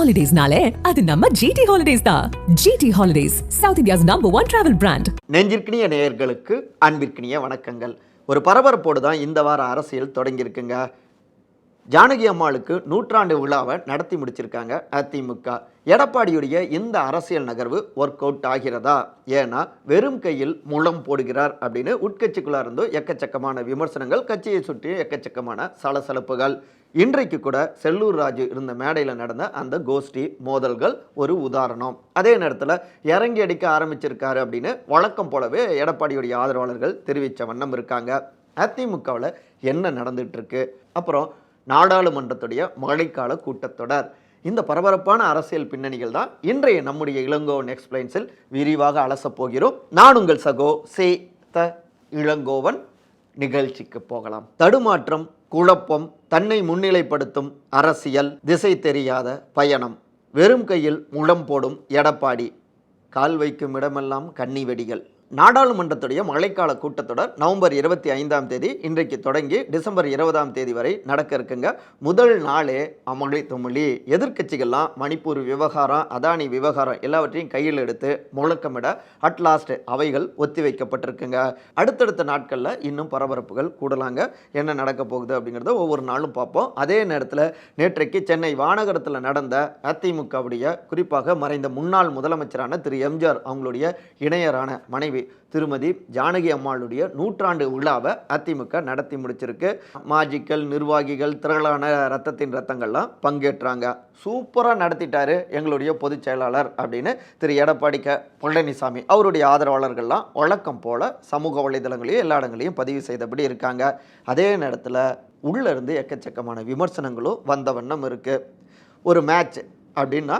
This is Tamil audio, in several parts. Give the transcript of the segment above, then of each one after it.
ஹாலிடேஸ்னாலே அது நம்ம ஜிடி ஹாலிடேஸ் தான். GT holidays South India's number one travel brand நெஞ்சிற்கினிய நேயர்களுக்கு அன்பிற்கினிய வணக்கங்கள். ஒரு பரபரப்போடு தான் இந்த வார அரசியல் தொடங்கியிருக்குங்க. ஜானகி அம்மாளுக்கு நூற்றாண்டு விழாவை நடத்தி முடிச்சிருக்காங்க அதிமுக. எடப்பாடியுடைய இந்த அரசியல் நகர்வு ஒர்க் அவுட் ஆகிறதா? ஏன்னா வெறும் கையில் முழம் போடுகிறார் அப்படின்னு உட்கட்சிக்குள்ளே இருந்தும் எக்கச்சக்கமான விமர்சனங்கள் கட்சியை சுற்றி எக்கச்சக்கமான சலசலப்புகள். இன்றைக்கு கூட செல்லூர் ராஜு இருந்த மேடையில் நடந்த அந்த கோஷ்டி மோதல்கள் ஒரு உதாரணம். அதே நேரத்தில் இறங்கி அடிக்க ஆரம்பிச்சிருக்காரு அப்படின்னு வழக்கம் போலவே எடப்பாடியுடைய ஆதரவாளர்கள் தெரிவித்த வண்ணம் இருக்காங்க. அதிமுகவில் என்ன நடந்துகிட்ருக்கு அப்புறம் நாடாளுமன்றத்துடைய மழைக்கால கூட்டத்தொடர். இந்த பரபரப்பான அரசியல் பின்னணிகள் தான் இன்றைய நம்முடைய இளங்கோவன் எக்ஸ்பிளைன்ஸில் விரிவாக அலசப் போகிறோம். நான் உங்கள் சகோ சே த இளங்கோவன். நிகழ்ச்சிக்கு போகலாம். தடுமாற்றம் குழப்பம் தன்னை முன்னிலைப்படுத்தும் அரசியல் திசை தெரியாத பயணம். வெறும் கையில் முழம் போடும் எடப்பாடி. கால் வைக்கும் இடமெல்லாம் கன்னி வெடிகள். நாடாளுமன்றத்துடைய மழைக்கால கூட்டத்தொடர் நவம்பர் இருபத்தி ஐந்தாம் தேதி இன்றைக்கு தொடங்கி டிசம்பர் இருபதாம் தேதி வரை நடக்க இருக்குங்க. முதல் நாளே அமளி துமளி. எதிர்க்கட்சிகள்லாம் மணிப்பூர் விவகாரம் அதானி விவகாரம் எல்லாவற்றையும் கையில் எடுத்து முழக்கமிட அட் லாஸ்ட் அவைகள் ஒத்தி வைக்கப்பட்டிருக்குங்க. அடுத்தடுத்த நாட்களில் இன்னும் பரபரப்புகள் கூடலாங்க. என்ன நடக்க போகுது அப்படிங்கிறத ஒவ்வொரு நாளும் பார்ப்போம். அதே நேரத்தில் நேற்றைக்கு சென்னை வானகரத்தில் நடந்த அதிமுகவுடைய குறிப்பாக மறைந்த முன்னாள் முதலமைச்சரான திரு எம்ஜிஆர் அவங்களுடைய இணையரான மனைவி திருமதி ஜானகி அம்மாளுடைய நூற்றாண்டு விழாவை அதிமுக நடத்தி முடிச்சிருக்கு. மாஜிக்கள் நிர்வாகிகள் திரளான ரத்தத்தின் ரத்தங்கள்லாம் பங்கேற்றாங்க. சூப்பராக நடத்திட்டாரு எங்களுடைய பொதுச் செயலாளர் அப்படின்னு திரு எடப்பாடி க. பழனிசாமி. அவருடைய ஆதரவாளர்கள்லாம் வழக்கம் போல சமூக வலைதளங்களையும் எல்லா இடங்களையும் பதிவு செய்தபடி இருக்காங்க. அதே நேரத்தில் உள்ள இருந்து எக்கச்சக்கமான விமர்சனங்களும் வந்த வண்ணம் இருக்குது ஒரு மேட்ச் அப்படின்னா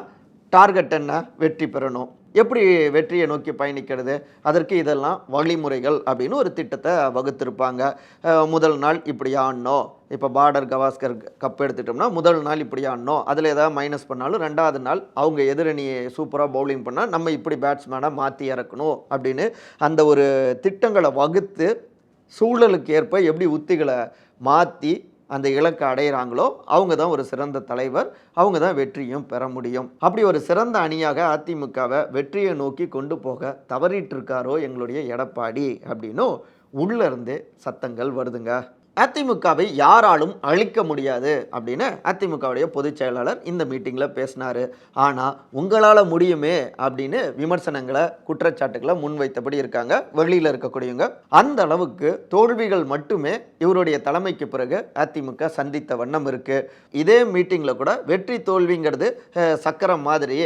டார்கெட் என்ன? வெற்றி பெறணும். எப்படி வெற்றியை நோக்கி பயணிக்கிறது? அதற்கு இதெல்லாம் வழிமுறைகள் அப்படின்னு ஒரு திட்டத்தை வகுத்திருப்பாங்க. முதல் நாள் இப்படி ஆடணும். இப்போ பார்டர் கவாஸ்கர் கப் எடுத்துட்டோம்னா முதல் நாள் இப்படி ஆடணும். அதில் ஏதாவது மைனஸ் பண்ணாலும் ரெண்டாவது நாள் அவங்க எதிரணியை சூப்பராக பவுலிங் பண்ணால் நம்ம இப்படி பேட்ஸ்மேனை மாற்றி இறக்கணும் அப்படின்னு அந்த ஒரு திட்டங்களை வகுத்து சூழலுக்கு ஏற்ப எப்படி உத்திகளை மாற்றி அந்த இலக்கை அடையிறாங்களோ அவங்க தான் ஒரு சிறந்த தலைவர் அவங்க தான் வெற்றியும் பெற முடியும். அப்படி ஒரு சிறந்த அணியாக அதிமுகவை வெற்றியை நோக்கி கொண்டு போக தவறிட்டு இருக்காரோ எங்களுடைய எடப்பாடி அப்படின்னும் உள்ளேருந்து சத்தங்கள் வருதுங்க. அதிமுகவை யாராலும் அழிக்க முடியாது அப்படின்னு அதிமுகவுடைய பொதுச் செயலாளர் இந்த மீட்டிங்கில் பேசினார். ஆனால் உங்களால் முடியுமே அப்படின்னு விமர்சனங்களை குற்றச்சாட்டுகளை முன்வைத்தபடி இருக்காங்க. வெளியில் இருக்கக்கூடியவங்க. அந்த அளவுக்கு தோல்விகள் மட்டுமே இவருடைய தலைமைக்கு பிறகு அதிமுக சந்தித்த வண்ணம் இருக்குது இதே மீட்டிங்கில் கூட வெற்றி தோல்விங்கிறது சக்கரம் மாதிரி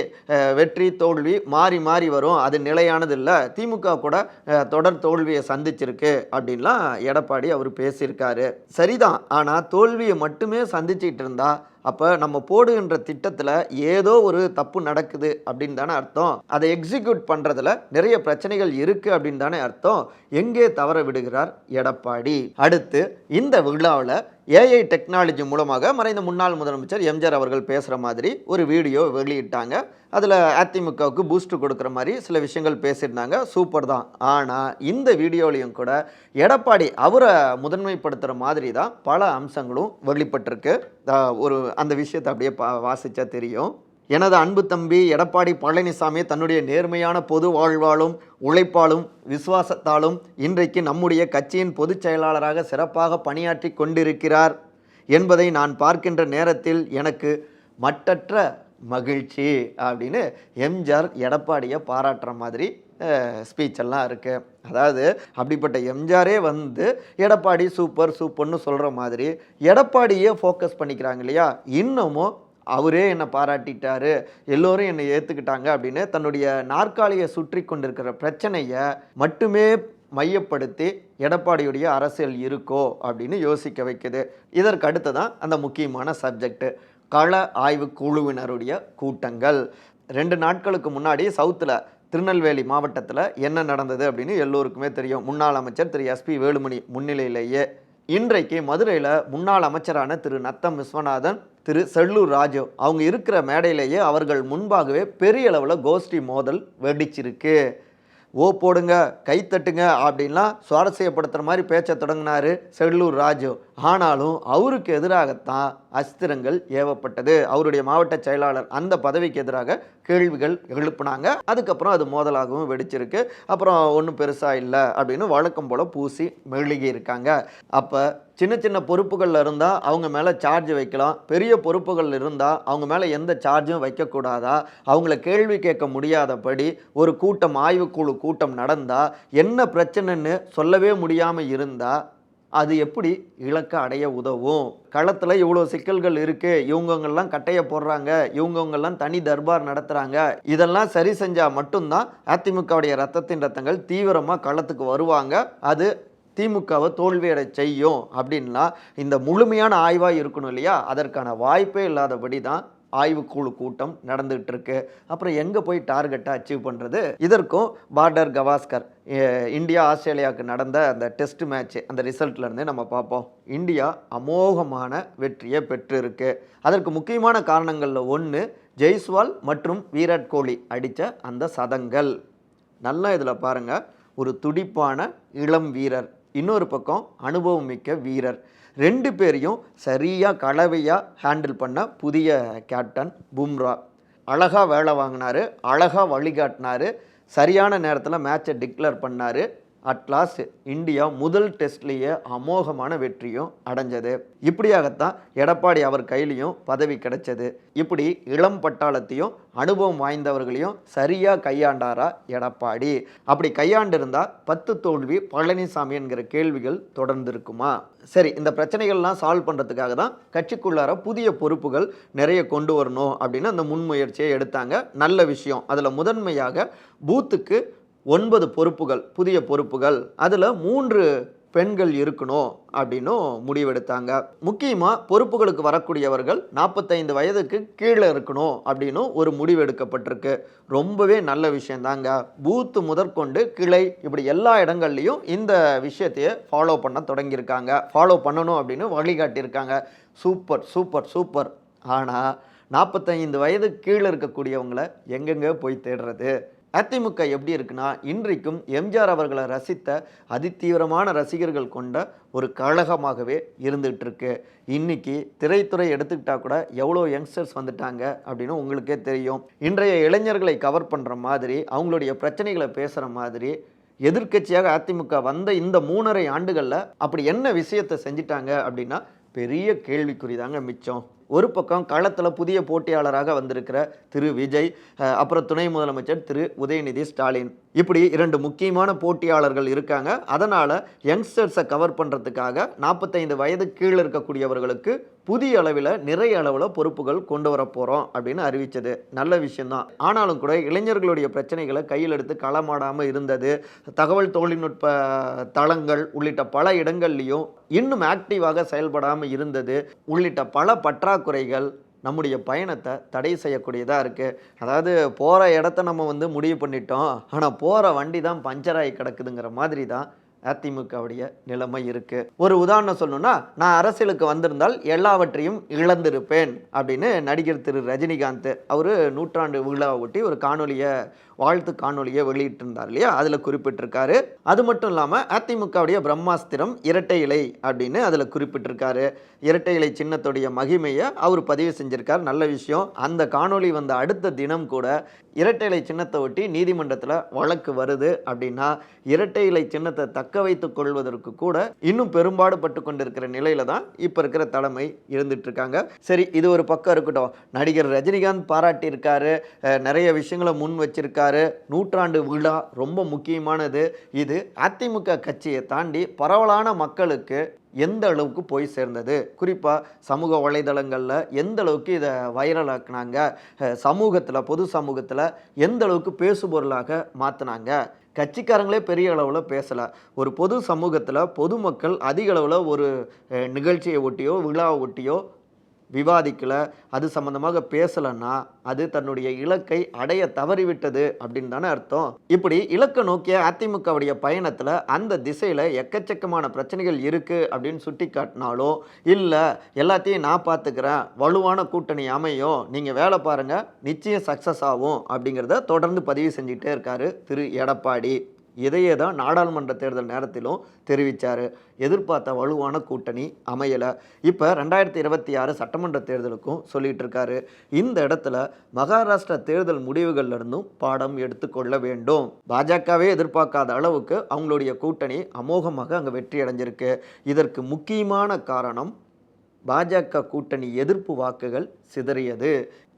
வெற்றி தோல்வி மாறி மாறி வரும். அது நிலையானது இல்லை திமுக கூட தொடர் தோல்வியை சந்திச்சிருக்கு அப்படின்லாம் எடப்பாடி அவர் பேசியிருக்காரு. சரிதான். ஆனால் தோல்வியை மட்டுமே சந்திச்சிக்கிட்டு இருந்தா அப்போ நம்ம போடுகின்ற திட்டத்தில் ஏதோ ஒரு தப்பு நடக்குது அப்படின்னு தானே அர்த்தம். அதை எக்ஸிக்யூட் பண்ணுறதுல நிறைய பிரச்சனைகள் இருக்குது அப்படின்னு தானே அர்த்தம். எங்கே தவற விடுகிறார் எடப்பாடி? அடுத்து இந்த விழாவில் ஏஐ டெக்னாலஜி மூலமாக மறைந்த முன்னாள் முதலமைச்சர் எம்ஜிஆர் அவர்கள் பேசுகிற மாதிரி ஒரு வீடியோ வெளியிட்டாங்க. அதில் அதிமுகவுக்கு பூஸ்ட் கொடுக்குற மாதிரி சில விஷயங்கள் பேசியிருந்தாங்க. சூப்பர் தான். ஆனால் இந்த வீடியோலையும் கூட எடப்பாடி அவரை முதன்மைப்படுத்துகிற மாதிரி தான் பல அம்சங்களும் வெளிப்பட்டிருக்கு. ஒரு அந்த விஷயத்தை அப்படியே பா வாசித்தா தெரியும். எனது அன்பு தம்பி எடப்பாடி பழனிசாமி தன்னுடைய நேர்மையான பொது வாழ்வாலும் உழைப்பாலும் விசுவாசத்தாலும் இன்றைக்கு நம்முடைய கட்சியின் பொதுச் செயலாளராக சிறப்பாக பணியாற்றி கொண்டிருக்கிறார் என்பதை நான் பார்க்கின்ற நேரத்தில் எனக்கு மட்டற்ற மகிழ்ச்சி அப்படின்னு எம்ஜிஆர் எடப்பாடியை பாராட்டுற மாதிரி ஸ்பீச் எல்லாம் இருக்குது அதாவது அப்படிப்பட்ட எம்ஜிஆரே வந்து எடப்பாடி சூப்பர் சூப்பர்னு சொல்கிற மாதிரி எடப்பாடியே ஃபோக்கஸ் பண்ணிக்கிறாங்க இல்லையா? இன்னமும் அவரே என்னை பாராட்டிட்டாரு எல்லோரும் என்னை ஏற்றுக்கிட்டாங்க அப்படின்னு தன்னுடைய நாற்காலியை சுற்றி கொண்டிருக்கிற பிரச்சனையை மட்டுமே மையப்படுத்தி எடப்பாடியுடைய அரசியல் இருக்கோ அப்படின்னு யோசிக்க வைக்குது. இதற்கு அடுத்து தான் அந்த முக்கியமான சப்ஜெக்ட் கள ஆய்வு குழுவினருடைய கூட்டங்கள். ரெண்டு நாட்களுக்கு முன்னாடி சவுத்தில் திருநெல்வேலி மாவட்டத்தில் என்ன நடந்தது அப்படின்னு எல்லோருக்குமே தெரியும். முன்னாள் அமைச்சர் திரு எஸ்பி வேலுமணி முன்னிலையிலேயே இன்றைக்கு மதுரையில் முன்னாள் அமைச்சரான திரு நத்தம் விஸ்வநாதன் திரு செல்லூர் ராஜு அவங்க இருக்கிற மேடையிலேயே அவர்கள் முன்பாகவே பெரிய அளவில் கோஷ்டி மோதல் வெடிச்சிருக்கு. ஓ போடுங்க கை தட்டுங்க அப்படின்லாம் சுவாரஸ்யப்படுத்துகிற மாதிரி பேச்சை தொடங்கினாரு செல்லூர் ராஜு. ஆனாலும் அவருக்கு எதிராகத்தான் அஸ்திரங்கள் ஏவப்பட்டது. அவருடைய மாவட்ட செயலாளர் அந்த பதவிக்கு எதிராக கேள்விகள் எழுப்புனாங்க. அதுக்கப்புறம் அது மோதலாகவும் வெடிச்சிருக்கு. அப்புறம் ஒன்றும் பெருசாக இல்லை அப்படின்னு வழக்கம் போல் பூசி மெழுகி இருக்காங்க. அப்போ சின்ன சின்ன பொறுப்புகளில் இருந்தால் அவங்க மேலே சார்ஜ் வைக்கலாம். பெரிய பொறுப்புகள் இருந்தால் அவங்க மேலே எந்த சார்ஜும் வைக்கக்கூடாதா? அவங்கள கேள்வி கேட்க முடியாதபடி ஒரு கூட்டம் ஆய்வுக்குழு கூட்டம் நடந்தால் என்ன பிரச்சனைன்னு சொல்லவே முடியாமல் இருந்தால் அது எப்படி இலக்கை அடைய உதவும்? களத்தில் இவ்வளோ சிக்கல்கள் இருக்குது இவங்கவங்கெல்லாம் கட்டையை போடுறாங்க. இவங்கவங்கெல்லாம் தனி தர்பார் நடத்துகிறாங்க இதெல்லாம் சரி செஞ்சால் மட்டும்தான் அதிமுகவுடைய ரத்தத்தின் ரத்தங்கள் தீவிரமாக களத்துக்கு வருவாங்க. அது திமுகவை தோல்வியடை செய்யும் அப்படின்னா இந்த முழுமையான ஆய்வாக இருக்கணும் இல்லையா? அதற்கான வாய்ப்பே இல்லாதபடி தான் ஆய்வுக்குழு கூட்டம் நடந்துகிட்டு இருக்கு அப்புறம் எங்கே போய் டார்கெட்டை அச்சீவ் பண்ணுறது இதற்கும் பார்டர் கவாஸ்கர் இந்தியா ஆஸ்திரேலியாவுக்கு நடந்த அந்த டெஸ்ட் மேட்ச் அந்த ரிசல்ட்லேருந்து நம்ம பார்ப்போம். இந்தியா அமோகமான வெற்றியை பெற்றிருக்கு. அதற்கு முக்கியமான காரணங்களில் ஒன்று ஜெய்ஸ்வால் மற்றும் விராட் கோலி அடித்த அந்த சதங்கள். நல்லா இதில் பாருங்கள் ஒரு துடிப்பான இளம் வீரர். இன்னொரு பக்கம் அனுபவம் மிக்க வீரர். ரெண்டு பேரையும் சரியாக கலவையாக ஹேண்டில் பண்ண புதிய கேப்டன் பும்ரா. அழகாக வேலை வாங்கினார் அழகாக வழிகாட்டினாரு சரியான நேரத்தில் மேட்சை டிக்ளேர் பண்ணார். அட்லாஸ்ட் இந்தியா முதல் டெஸ்ட்லேயே அமோகமான வெற்றியும் அடைஞ்சது. இப்படியாகத்தான் எடப்பாடி அவர் கையிலையும் பதவி கிடைச்சது. இப்படி இளம் பட்டாளத்தையும் அனுபவம் வாய்ந்தவர்களையும் சரியாக கையாண்டாரா எடப்பாடி? அப்படி கையாண்டிருந்தா பத்து தோல்வி பழனிசாமி என்கிற கேள்விகள் தொடர்ந்து இருக்குமா சரி இந்த பிரச்சனைகள்லாம் சால்வ் பண்ணுறதுக்காக தான் கட்சிக்குள்ளார புதிய பொறுப்புகள் நிறைய கொண்டு வரணும் அப்படின்னு அந்த முன்முயற்சியை எடுத்தாங்க. நல்ல விஷயம். அதில் முதன்மையாக பூத்துக்கு ஒன்பது பொறுப்புகள் புதிய பொறுப்புகள் அதில் மூன்று பெண்கள் இருக்கணும் அப்படின்னும் முடிவெடுத்தாங்க. முக்கியமாக பொறுப்புகளுக்கு வரக்கூடியவர்கள் நாற்பத்தைந்து வயதுக்கு கீழே இருக்கணும் அப்படின்னும் ஒரு முடிவெடுக்கப்பட்டிருக்கு. ரொம்பவே நல்ல விஷயந்தாங்க. பூத்து முதற்கொண்டு கிளை இப்படி எல்லா இடங்கள்லையும் இந்த விஷயத்தையே ஃபாலோ பண்ண தொடங்கியிருக்காங்க. ஃபாலோ பண்ணணும் அப்படின்னு வழிகாட்டியிருக்காங்க. சூப்பர் சூப்பர் சூப்பர் ஆனால் நாற்பத்தைந்து வயது கீழே இருக்கக்கூடியவங்களை எங்கெங்கே போய் தேடுறது? அதிமுக எப்படி இருக்குன்னா இன்றைக்கும் எம்ஜிஆர் அவர்களை ரசித்த அதிதீவிரமான ரசிகர்கள் கொண்ட ஒரு கழகமாகவே இருந்துகிட்டு இருக்கு இன்னைக்கு திரைத்துறை எடுத்துக்கிட்டா கூட எவ்வளோ யங்ஸ்டர்ஸ் வந்துட்டாங்க அப்படின்னு உங்களுக்கே தெரியும். இன்றைய இளைஞர்களை கவர் பண்ணுற மாதிரி அவங்களுடைய பிரச்சனைகளை பேசுகிற மாதிரி எதிர்க்கட்சியாக அதிமுக வந்த இந்த மூணரை ஆண்டுகளில் அப்படி என்ன விஷயத்தை செஞ்சிட்டாங்க அப்படின்னா பெரிய கேள்விக்குறி தாங்க மிச்சம். ஒரு பக்கம் களத்தில் புதிய போட்டியாளராக வந்திருக்கிற திரு விஜய் அப்புறம் துணை முதலமைச்சர் திரு உதயநிதி ஸ்டாலின். இப்படி இரண்டு முக்கியமான போட்டியாளர்கள் இருக்காங்க. அதனால் யங்ஸ்டர்ஸை கவர் பண்ணுறதுக்காக நாற்பத்தைந்து வயது கீழே இருக்கக்கூடியவர்களுக்கு புதிய அளவில் நிறைய அளவில் பொறுப்புகள் கொண்டு வர போகிறோம் அப்படின்னு அறிவித்தது நல்ல விஷயம்தான். ஆனாலும் கூட இளைஞர்களுடைய பிரச்சனைகளை கையில் எடுத்து களமாடாமல் இருந்தது. தகவல் தொழில்நுட்ப தளங்கள் உள்ளிட்ட பல இடங்கள்லையும் இன்னும் ஆக்டிவாக செயல்படாமல் இருந்தது. உள்ளிட்ட பல பற்றாக்குறைகள் நம்முடைய பயணத்தை தடை செய்யக்கூடியதாக இருக்குது அதாவது போகிற இடத்த நம்ம வந்து முடிவு பண்ணிட்டோம். ஆனால் போகிற வண்டி தான் பஞ்சராகி கிடக்குதுங்கிற மாதிரி தான் அதிமுகவுடைய நிலைமை இருக்கு. ஒரு உதாரணம் சொல்லணும்னா நான் அரசியலுக்கு வந்திருந்தால் எல்லாவற்றையும் இழந்திருப்பேன் அப்படின்னு நடிகர் திரு ரஜினிகாந்த் அவர் நூற்றாண்டு விழாவை ஒட்டி ஒரு காணொலியை வாழ்த்து காணொலியை வெளியிட்டிருந்தார் இல்லையா? அதில் குறிப்பிட்டிருக்காரு. அது மட்டும் இல்லாமல் அதிமுகவுடைய பிரம்மாஸ்திரம் இரட்டை இலை அப்படின்னு அதில் குறிப்பிட்டிருக்காரு. இரட்டை இலை சின்னத்துடைய மகிமையை அவர் பதிவு செஞ்சிருக்கார். நல்ல விஷயம். அந்த காணொளி வந்த அடுத்த தினம் கூட இரட்டை இலை சின்னத்தை ஒட்டி நீதிமன்றத்தில் வழக்கு வருது அப்படின்னா இரட்டை இலை சின்னத்தை தக்க வைத்துக் கொள்வதற்கு கூட இன்னும் பெரும்பாடு பட்டு கொண்டிருக்கிற நிலையில தான் இப்போ இருக்கிற தலைமை இருந்துட்டு இருக்காங்க. சரி இது ஒரு பக்கம் இருக்கட்டும். நடிகர் ரஜினிகாந்த் பாராட்டியிருக்காரு. நிறைய விஷயங்களை முன் வச்சிருக்காரு. நூற்றாண்டு விழா ரொம்ப முக்கியமானது. இது அதிமுக கட்சியை தாண்டி பரவலான மக்களுக்கு எந்த அளவுக்கு போய் சேர்ந்தது? குறிப்பாக சமூக வலைதளங்களில் எந்த அளவுக்கு இதை வைரலாக்குனாங்க? சமூகத்தில் பொது சமூகத்தில் எந்த அளவுக்கு பேசுபொருளாக மாற்றினாங்க கட்சிக்காரங்களே பெரிய அளவில் பேசலை. ஒரு பொது சமூகத்தில் பொதுமக்கள் அதிக அளவில் ஒரு நிகழ்ச்சியை ஒட்டியோ விழாவை ஒட்டியோ விவாதிக்கல அது சம்மந்தமாக பேசலைன்னா அது தன்னுடைய இலக்கை அடைய தவறிவிட்டது அப்படின்னு தானே அர்த்தம். இப்படி இலக்கை நோக்கிய அதிமுகவுடைய பயணத்தில் அந்த திசையில் எக்கச்சக்கமான பிரச்சனைகள் இருக்குது அப்படின்னு சுட்டி காட்டினாலோ இல்லை எல்லாத்தையும் நான் பார்த்துக்கிறேன் வலுவான கூட்டணி அமையும் நீங்கள் வேலை பாருங்கள் நிச்சயம் சக்ஸஸ் ஆகும் அப்படிங்கிறத தொடர்ந்து பதிவு செஞ்சுக்கிட்டே இருக்காரு திரு. எடப்பாடி. இதையே தான் நாடாளுமன்ற தேர்தல் நேரத்திலும் தெரிவித்தார் எதிர்பார்த்த வலுவான கூட்டணி அமையலை. இப்போ ரெண்டாயிரத்தி இருபத்தி ஆறு சட்டமன்ற தேர்தலுக்கும் சொல்லிகிட்டு இருக்காரு. இந்த இடத்துல மகாராஷ்டிரா தேர்தல் முடிவுகள்லேருந்தும் பாடம் எடுத்துக்கொள்ள வேண்டும். பாஜகவே எதிர்பார்க்காத அளவுக்கு அவங்களுடைய கூட்டணி அமோகமாக அங்கே வெற்றி அடைஞ்சிருக்கு. இதற்கு முக்கியமான காரணம் பாஜக கூட்டணி எதிர்ப்பு வாக்குகள் சிதறியது.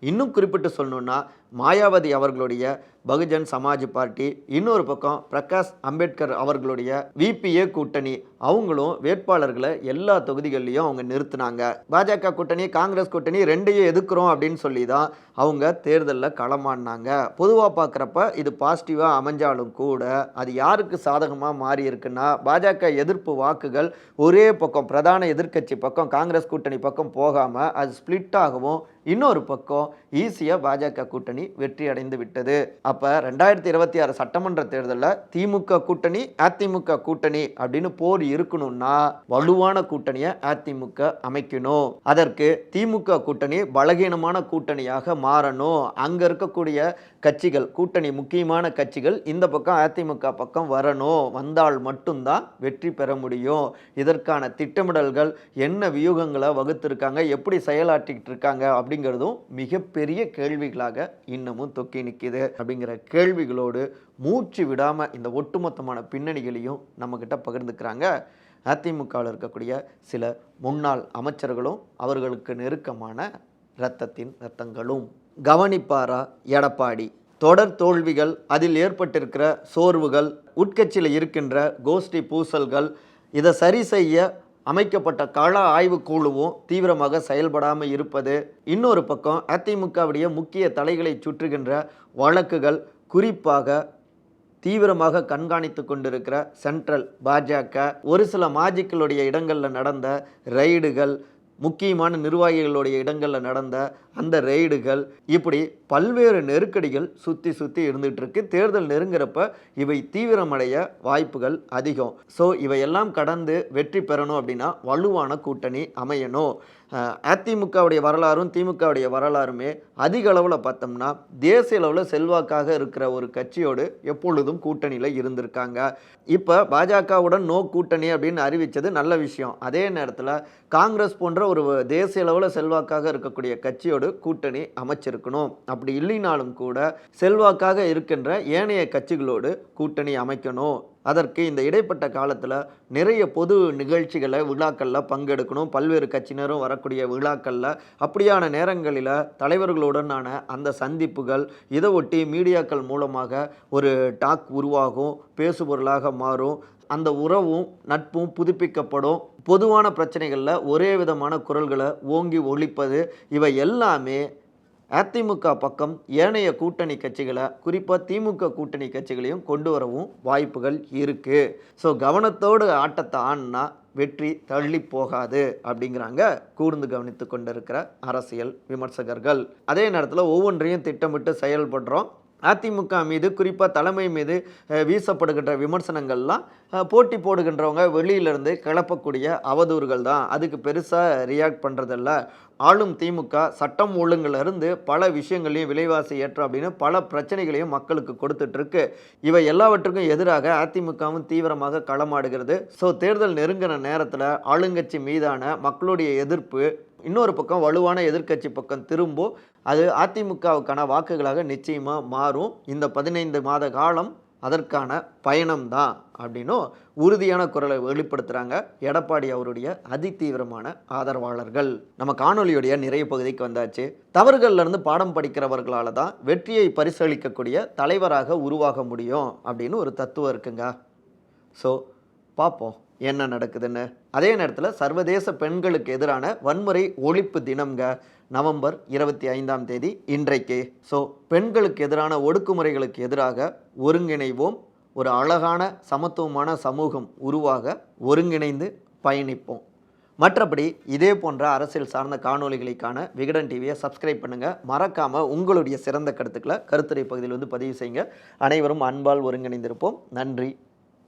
இன்னும் குறிப்பிட்டு சொல்லணும்னா மாயாவதி அவர்களுடைய பகுஜன் சமாஜ் பார்ட்டி இன்னொரு பக்கம் பிரகாஷ் அம்பேத்கர் அவர்களுடைய விபிஏ கூட்டணி அவங்களும் வேட்பாளர்களை எல்லா தொகுதிகள்லையும் அவங்க நிறுத்தினாங்க. பாஜக கூட்டணி காங்கிரஸ் கூட்டணி ரெண்டையும் எதுக்குறோம் அப்படின்னு சொல்லி தான் அவங்க தேர்தலில் களமாடினாங்க. பொதுவாக பார்க்குறப்ப இது பாசிட்டிவாக அமைஞ்சாலும் கூட அது யாருக்கு சாதகமாக மாறி இருக்குன்னா பாஜக எதிர்ப்பு வாக்குகள் ஒரே பக்கம் பிரதான எதிர்க்கட்சி பக்கம் காங்கிரஸ் கூட்டணி பக்கம் போகாமல் அது ஸ்பிளிட் ஆகவும் இன்னொரு பக்கம் ஈஸியாக பாஜக கூட்டணி வெற்றி அடைந்து விட்டது. அப்போ ரெண்டாயிரத்தி இருபத்தி ஆறு சட்டமன்ற தேர்தலில் திமுக கூட்டணி அதிமுக கூட்டணி அப்படின்னு போர் இருக்கணும்னா வலுவான கூட்டணியை அதிமுக அமைக்கணும். அதற்கு திமுக கூட்டணி பலகீனமான கூட்டணியாக மாறணும். அங்கே இருக்கக்கூடிய கட்சிகள் கூட்டணி முக்கியமான கட்சிகள் இந்த பக்கம் அதிமுக பக்கம் வரணும். வந்தால் மட்டும்தான் வெற்றி பெற முடியும். இதற்கான திட்டமிடல்கள் என்ன வியூகங்களை வகுத்திருக்காங்க எப்படி செயலாற்றிக்கிட்டு இருக்காங்க அப்படிங்கிறதும் மிகப்பெரிய கேள்விகளாக இன்னமும் தொக்கி நிற்கிது அப்படிங்கிற கேள்விகளோடு மூச்சு விடாமல் இந்த ஒட்டுமொத்தமான பின்னணிகளையும் நம்மக்கிட்ட பகிர்ந்துக்கிறாங்க. அதிமுகவில் இருக்கக்கூடிய சில முன்னாள் அமைச்சர்களும் அவர்களுக்கு நெருக்கமான இரத்தத்தின் இரத்தங்களும். கவனிப்பாரா எடப்பாடி? தொடர் தோல்விகள் அதில் ஏற்பட்டிருக்கிற சோர்வுகள் உட்கட்சியில் இருக்கின்ற கோஷ்டி பூசல்கள் இதை சரி செய்ய அமைக்கப்பட்ட கள ஆய்வு குழுவும் தீவிரமாக செயல்படாமல் இருப்பது. இன்னொரு பக்கம் அதிமுகவுடைய முக்கிய தலைகளை சுற்றுகின்ற வழக்குகள் குறிப்பாக தீவிரமாக கண்காணித்து கொண்டிருக்கிற சென்ட்ரல் பாஜக. ஒரு சில மாஜிக்களுடைய இடங்களில் நடந்த ரைடுகள் முக்கியமான நிர்வாகிகளுடைய இடங்களில் நடந்த அந்த ரெய்டுகள் இப்படி பல்வேறு நெருக்கடிகள் சுற்றி சுற்றி இருந்துகிட்ருக்கு தேர்தல் நெருங்குறப்ப இவை தீவிரமடைய வாய்ப்புகள் அதிகம். ஸோ இவையெல்லாம் கடந்து வெற்றி பெறணும் அப்படின்னா வலுவான கூட்டணி அமையணும். அதிமுகவுடைய வரலாறும் திமுகவுடைய வரலாறுமே அதிக அளவில் பார்த்தோம்னா தேசிய அளவில் செல்வாக்காக இருக்கிற ஒரு கட்சியோடு எப்பொழுதும் கூட்டணியில் இருந்திருக்காங்க. இப்போ பாஜகவுடன் நோ கூட்டணி அப்படின்னு அறிவித்தது நல்ல விஷயம். அதே நேரத்தில் காங்கிரஸ் போன்ற ஒரு தேசிய அளவில் செல்வாக்காக இருக்கக்கூடிய கட்சியோடு கூட்டணி அமைச்சிருக்கணும். அப்படி இல்லைனாலும் கூட செல்வாக்காக இருக்கின்ற ஏனைய கட்சிகளோடு கூட்டணி அமைக்கணும். அதற்கு இந்த இடைப்பட்ட காலத்தில் நிறைய பொது நிகழ்ச்சிகளை விழாக்களில் பங்கெடுக்கணும். பல்வேறு கட்சியினரும் வரக்கூடிய விழாக்களில் அப்படியான நேரங்களில் தலைவர்களுடனான அந்த சந்திப்புகள் இதை ஒட்டி மீடியாக்கள் மூலமாக ஒரு டாக் உருவாகும் பேசுபொருளாக மாறும். அந்த உறவும் நட்பும் புதுப்பிக்கப்படும். பொதுவான பிரச்சனைகளில் ஒரே விதமான குரல்களை ஓங்கி ஒழிப்பது இவை எல்லாமே அதிமுக பக்கம் ஏனைய கூட்டணி கட்சிகளை குறிப்பாக திமுக கூட்டணி கட்சிகளையும் கொண்டு வரவும் வாய்ப்புகள் இருக்குது ஸோ கவனத்தோடு ஆட்டத்தை ஆடினா வெற்றி தள்ளி போகாது அப்படிங்கிறாங்க கூர்ந்து கவனித்து கொண்டிருக்கிற அரசியல் விமர்சகர்கள். அதே நேரத்தில் ஒவ்வொன்றையும் திட்டமிட்டு செயல்படுறோம். அதிமுக மீது குறிப்பாக தலைமை மீது வீசப்படுகின்ற விமர்சனங்கள்லாம் போட்டி போடுகின்றவங்க வெளியிலிருந்து கிளப்பக்கூடிய அவதூறுகள் தான் அதுக்கு பெருசாக ரியாக்ட் பண்ணுறதில்ல ஆளும் திமுக சட்டம் ஒழுங்கிலிருந்து பல விஷயங்களையும் விலைவாசி ஏற்ற அப்படின்னு பல பிரச்சனைகளையும் மக்களுக்கு கொடுத்துட்ருக்கு. இவை எல்லாவற்றுக்கும் எதிராக அதிமுகவும் தீவிரமாக களமாடுகிறது. ஸோ தேர்தல் நெருங்கின நேரத்தில் ஆளுங்கட்சி மீதான மக்களுடைய எதிர்ப்பு இன்னொரு பக்கம் வலுவான எதிர்க்கட்சி பக்கம் திரும்பும் அது அதிமுகவுக்கான வாக்குகளாக நிச்சயமாக மாறும். இந்த பதினைந்து மாத காலம் அதற்கான பயணம்தான் அப்படின்னும் உறுதியான குரலை வெளிப்படுத்துகிறாங்க எடப்பாடி அவருடைய அதிதீவிரமான ஆதரவாளர்கள். நம்ம காணொலியுடைய நிறைய பகுதிக்கு வந்தாச்சு. தவறுகள்லேருந்து பாடம் படிக்கிறவர்களால் தான் வெற்றியை பரிசளிக்கக்கூடிய தலைவராக உருவாக முடியும் அப்படின்னு ஒரு தத்துவம் இருக்குங்க. ஸோ பார்ப்போம். என்ன நடக்குதுன்னு? அதே நேரத்தில் சர்வதேச பெண்களுக்கு எதிரான வன்முறை ஒழிப்பு தினம்ங்க நவம்பர் இருபத்தி ஐந்தாம் தேதி இன்றைக்கு. ஸோ பெண்களுக்கு எதிரான ஒடுக்குமுறைகளுக்கு எதிராக ஒருங்கிணைவோம். ஒரு அழகான சமத்துவமான சமூகம் உருவாக ஒருங்கிணைந்து பயணிப்போம். மற்றபடி இதே போன்ற அரசியல் சார்ந்த காணொளிகளுக்கான விகடன் டிவியை சப்ஸ்கிரைப் பண்ணுங்கள் மறக்காமல் உங்களுடைய சிறந்த கருத்துக்களை கருத்துரை பகுதியில் வந்து பதிவு செய்யுங்க. அனைவரும் அன்பால் ஒருங்கிணைந்திருப்போம். நன்றி.